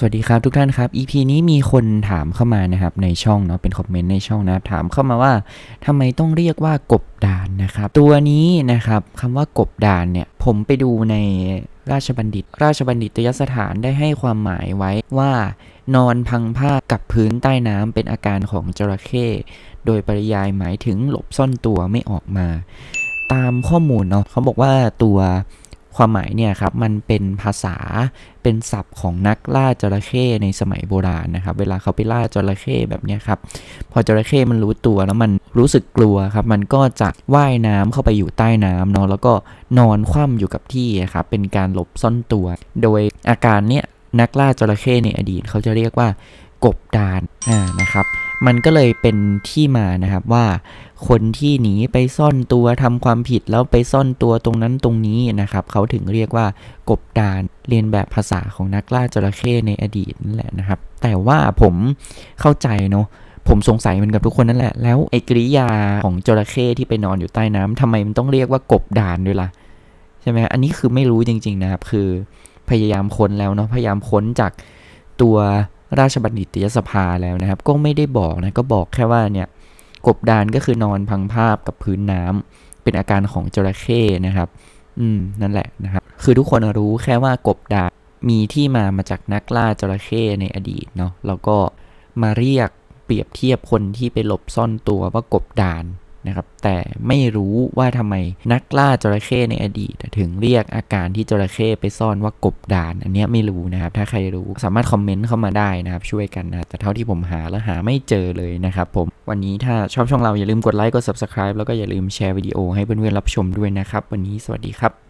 สวัสดีครับทุกท่านครับ EP นี้มีคนถามเข้ามานะครับในช่องเนาะเป็นคอมเมนต์ในช่องนะถามเข้ามาว่าทำไมต้องเรียกว่ากบดานนะครับ ตัวนี้นะครับคำว่ากบดานเนี่ย ผมไปดูในราชบัณฑิต ราชบัณฑิตยสถานได้ให้ความหมายไว้ว่านอนพังผ้ากับพื้นใต้น้ำเป็นอาการของจระเข้โดยปริยายหมายถึงหลบซ่อนตัวไม่ออกมา ตามข้อมูลเนาะเขาบอกว่าตัว ความหมายเนี่ยครับมันเป็นภาษาเป็นศัพท์ของนักล่าจระเข้ในสมัยโบราณนะครับ เวลาเขาไปล่าจระเข้แบบนี้ครับ พอจระเข้มันรู้ตัวแล้วมันรู้สึกกลัวครับ มันก็จะว่ายน้ำเข้าไปอยู่ใต้น้ำเนาะแล้วก็นอนคว่ำอยู่กับที่ครับเป็นการหลบซ่อนตัว โดยอาการเนี้ยนักล่าจระเข้ในอดีตเขาจะเรียกว่ากบดานอ่านะครับ มันก็เลยเป็นที่มานะครับว่าคนที่หนีไปซ่อนตัวทำความผิดแล้วไปซ่อนตัวตรงนั้นตรงนี้นะครับ เขาถึงเรียกว่ากบดานเรียนแบบภาษาของนักล่าจระเข้ในอดีตนั่นแหละนะครับ แต่ว่าผมเข้าใจเนาะผมสงสัยเหมันกับทุกคนนั่นแหละ แล้วไอ้กริยาของจระเข้ที่ไปนอนอยู่ใต้น้ำทำไมมันต้องเรียกว่ากบดานด้วยล่ะใช่ไหมอันนี้คือไม่รู้จริง ๆนะครับ คือพยายามค้นแล้วเนาะพยายามค้นจากตัว ราชบัณฑิตยสภาแล้วนะครับ ก็ไม่ได้บอกนะก็บอกแค่ว่าเนี่ยกบดานก็คือนอนพังภาพกับพื้นน้ำเป็นอาการของจระเข้นะครับ อืมนั่นแหละนะครับ คือทุกคนรู้แค่ว่ากบดานมีที่มามาจากนักล่าจระเข้ในอดีตเนาะแล้วก็มาเรียกเปรียบเทียบคนที่ไปหลบซ่อนตัวว่ากบดาน นะครับ แต่ไม่รู้ว่าทำไมนักล่าจระเข้ในอดีต ถึงเรียกอาการที่จระเข้ไปซ่อนว่ากบดาน อันนี้ไม่รู้นะครับ ถ้าใครรู้สามารถคอมเมนต์เข้ามาได้นะครับ ช่วยกันนะ แต่เท่าที่ผมหาแล้วหาไม่เจอเลยนะครับผม วันนี้ถ้าชอบช่องเราอย่าลืมกดไลค์ กด subscribe แล้วก็อย่าลืมแชร์วิดีโอให้เพื่อนๆรับชมด้วยนะครับ วันนี้สวัสดีครับ